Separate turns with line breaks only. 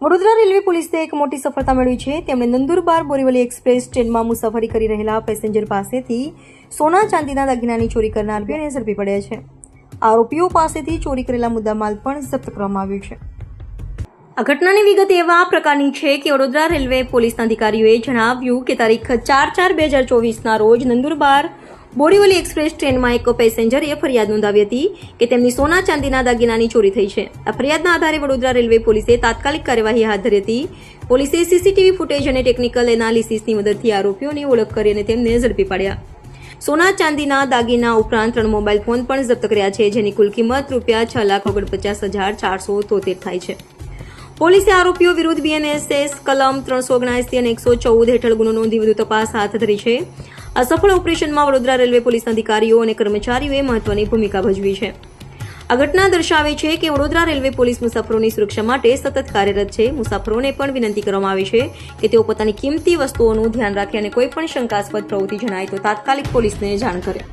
Vadodara railway પોલીસે એક મોટી સફળતા મેળવી છે. તેમણે નંદુરબાર બોરીવલી એક્સપ્રેસ ટ્રેનમાં મુસાફરી કરી રહેલા પેસેન્જર પાસેથી સોના ચાંદીના દાગીનાની ચોરી કરનાર બેને ઝડપી પડ્યા છે. આરોપીઓ પાસેથી ચોરી કરેલા મુદ્દામાલ પણ જપ્ત કરવામાં આવ્યો છે. આ ઘટનાની વિગત એવા પ્રકારની છે કે વડોદરા રેલવે પોલીસના અધિકારીઓએ જણાવ્યું કે તારીખ ચાર ચાર બે હજાર ચોવીસના રોજ નંદુરબાર બોરીવલી એક્સપ્રેસ ટ્રેનમાં એક પેસેન્જરે ફરિયાદ નોંધાવી હતી કે તેમની સોના ચાંદીના દાગીનાની ચોરી થઈ છે. આ ફરિયાદના આધારે વડોદરા રેલવે પોલીસે તાત્કાલિક કાર્યવાહી હાથ ધરી હતી. પોલીસે સીસીટીવી ફૂટેજ અને ટેકનિકલ એનાલિસિસની મદદથી આરોપીઓની ઓળખ કરી અને તેમને ઝડપી પાડ્યા. સોના ચાંદીના દાગીના ઉપરાંત ત્રણ મોબાઈલ ફોન પણ જપ્ત કર્યા છે, જેની કુલ કિંમત રૂપિયા છ લાખ ઓગણપચાસ હજાર ચારસો તોતેર થાય છે. પોલીસે આરોપીઓ વિરુદ્ધ બીએનએસએસ કલમ ત્રણસો ઓગણસી અને એકસો ચૌદ હેઠળ ગુનો નોંધી વધુ તપાસ હાથ ધરી છે. આ સફળ ઓપરેશનમાં વડોદરા રેલવે પોલીસના અધિકારીઓ અને કર્મચારીઓએ મહત્વની ભૂમિકા ભજવી છે. આ ઘટના દર્શાવે છે કે વડોદરા રેલવે પોલીસ મુસાફરોની સુરક્ષા માટે સતત કાર્યરત છે. મુસાફરોને પણ વિનંતી કરવામાં આવી છે કે તેઓ પોતાની કિંમતી વસ્તુઓનું ધ્યાન રાખે અને કોઈપણ શંકાસ્પદ પ્રવૃત્તિ જણાય તો તાત્કાલિક પોલીસને જાણ કરે.